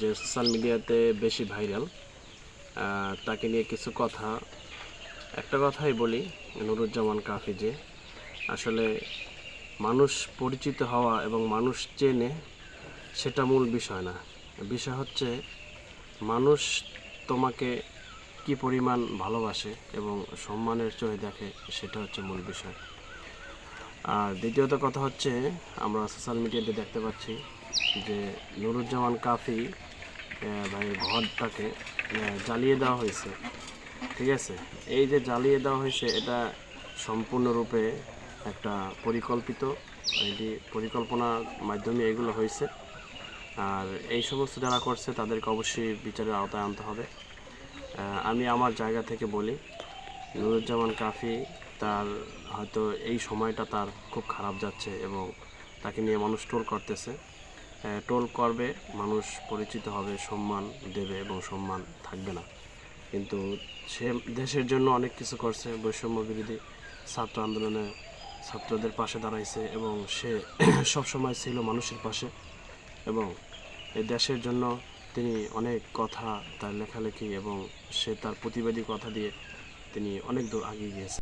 যে সোশ্যাল মিডিয়াতে বেশি ভাইরাল তাকে নিয়ে কিছু কথা। একটা কথাই বলি, নুরুজ্জামান কাফি যে আসলে মানুষ পরিচিত হওয়া এবং মানুষ চেনে সেটা মূল বিষয় না। বিষয় হচ্ছে, মানুষ তোমাকে কি পরিমাণ ভালোবাসে এবং সম্মানের চোখে দেখে সেটা হচ্ছে মূল বিষয়। আর দ্বিতীয়ত কথা হচ্ছে, আমরা সোশ্যাল মিডিয়াতে দেখতে পাচ্ছি যে নুরুজ্জামান কাফি ভাইয়ের ঘরটাকে জ্বালিয়ে দেওয়া হয়েছে। ঠিক আছে? এই যে জ্বালিয়ে দেওয়া হয়েছে, এটা সম্পূর্ণরূপে একটা পরিকল্পিত, এটি পরিকল্পনার মাধ্যমে এগুলো হয়েছে। আর এই সমস্ত যারা করছে, তাদেরকে অবশ্যই বিচারের আওতায় আনতে হবে। আমি আমার জায়গা থেকে বলি, নুরুজ্জামান কাফি তার হয়তো এই সময়টা তার খুব খারাপ যাচ্ছে এবং তাকে নিয়ে মানুষ টোল করতেছে। টোল করবে, মানুষ পরিচিত হবে, সম্মান দেবে এবং সম্মান থাকবে না। কিন্তু সে দেশের জন্য অনেক কিছু করছে, বৈষম্য বিরোধী ছাত্র আন্দোলনে ছাত্রদের পাশে দাঁড়াইছে এবং সে সবসময় ছিল মানুষের পাশে এবং এই দেশের জন্য তিনি অনেক কথা তার লেখালেখি এবং সে তার প্রতিবাদী কথা দিয়ে তিনি অনেক দূর এগিয়ে গিয়েছে।